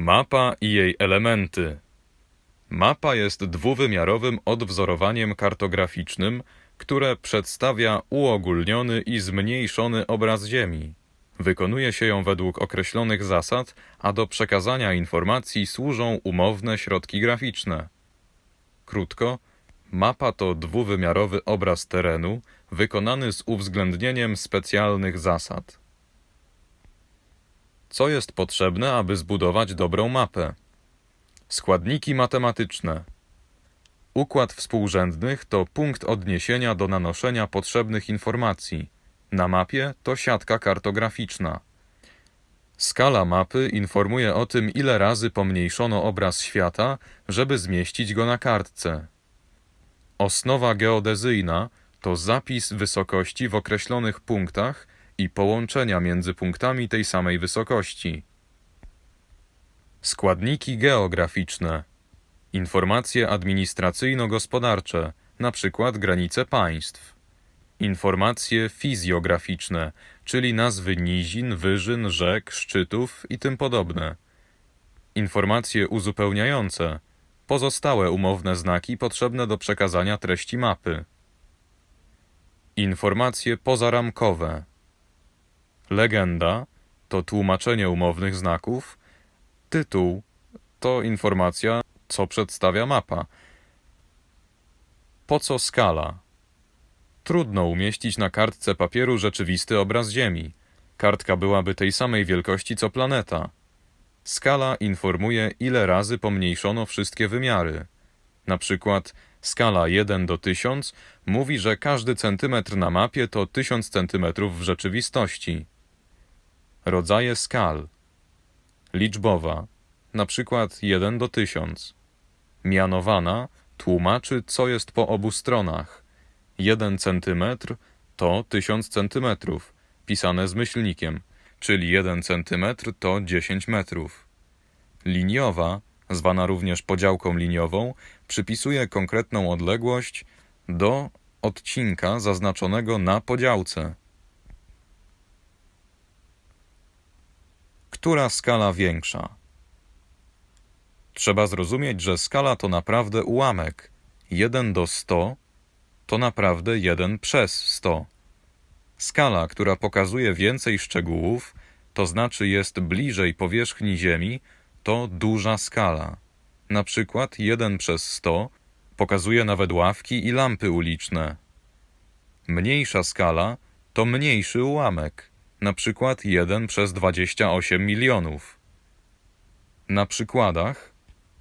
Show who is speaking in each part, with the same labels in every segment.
Speaker 1: Mapa i jej elementy. Mapa jest dwuwymiarowym odwzorowaniem kartograficznym, które przedstawia uogólniony i zmniejszony obraz Ziemi. Wykonuje się ją według określonych zasad, a do przekazania informacji służą umowne środki graficzne. Krótko, mapa to dwuwymiarowy obraz terenu wykonany z uwzględnieniem specjalnych zasad. Co jest potrzebne, aby zbudować dobrą mapę? Składniki matematyczne. Układ współrzędnych to punkt odniesienia do nanoszenia potrzebnych informacji. Na mapie to siatka kartograficzna. Skala mapy informuje o tym, ile razy pomniejszono obraz świata, żeby zmieścić go na kartce. Osnowa geodezyjna to zapis wysokości w określonych punktach i połączenia między punktami tej samej wysokości. Składniki geograficzne. Informacje administracyjno-gospodarcze, np. granice państw. Informacje fizjograficzne, czyli nazwy nizin, wyżyn, rzek, szczytów i tym podobne. Informacje uzupełniające. Pozostałe umowne znaki potrzebne do przekazania treści mapy. Informacje pozaramkowe. Legenda to tłumaczenie umownych znaków. Tytuł to informacja, co przedstawia mapa. Po co skala? Trudno umieścić na kartce papieru rzeczywisty obraz Ziemi. Kartka byłaby tej samej wielkości co planeta. Skala informuje, ile razy pomniejszono wszystkie wymiary. Na przykład skala 1 do 1000 mówi, że każdy centymetr na mapie to 1000 centymetrów w rzeczywistości. Rodzaje skal. Liczbowa, na przykład 1 do 1000. Mianowana tłumaczy, co jest po obu stronach. 1 centymetr to 1000 centymetrów, pisane z myślnikiem, czyli 1 centymetr to 10 metrów. Liniowa, zwana również podziałką liniową, przypisuje konkretną odległość do odcinka zaznaczonego na podziałce. Która skala większa? Trzeba zrozumieć, że skala to naprawdę ułamek. 1 do 100 to naprawdę 1 przez 100. Skala, która pokazuje więcej szczegółów, to znaczy jest bliżej powierzchni Ziemi, to duża skala. Na przykład 1 przez 100 pokazuje nawet ławki i lampy uliczne. Mniejsza skala to mniejszy ułamek, na przykład 1 przez 28 milionów. Na przykładach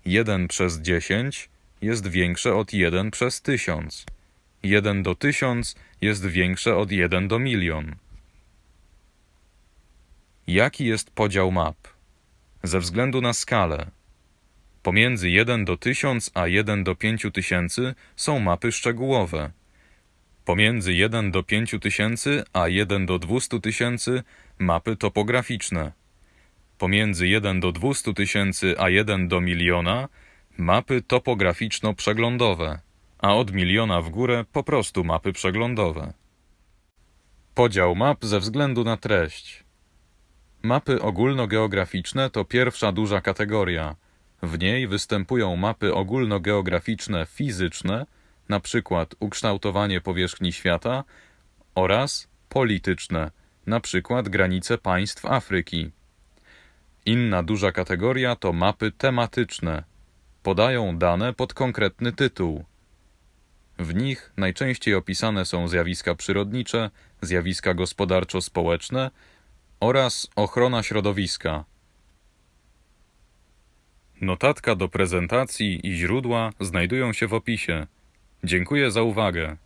Speaker 1: 1 przez 10 jest większe od 1 przez 1000. 1 do 1000 jest większe od 1 do milion. Jaki jest podział map? Ze względu na skalę. Pomiędzy 1 do 1000 a 1 do 5000 są mapy szczegółowe. Pomiędzy 1 do 5000 a 1 do 200 tysięcy mapy topograficzne. Pomiędzy 1 do 200 tysięcy a 1 do miliona mapy topograficzno-przeglądowe, a od miliona w górę po prostu mapy przeglądowe. Podział map ze względu na treść. Mapy ogólnogeograficzne to pierwsza duża kategoria. W niej występują mapy ogólnogeograficzne fizyczne, na przykład ukształtowanie powierzchni świata, oraz polityczne, na przykład granice państw Afryki. Inna duża kategoria to mapy tematyczne. Podają dane pod konkretny tytuł. W nich najczęściej opisane są zjawiska przyrodnicze, zjawiska gospodarczo-społeczne oraz ochrona środowiska. Notatka do prezentacji i źródła znajdują się w opisie. Dziękuję za uwagę.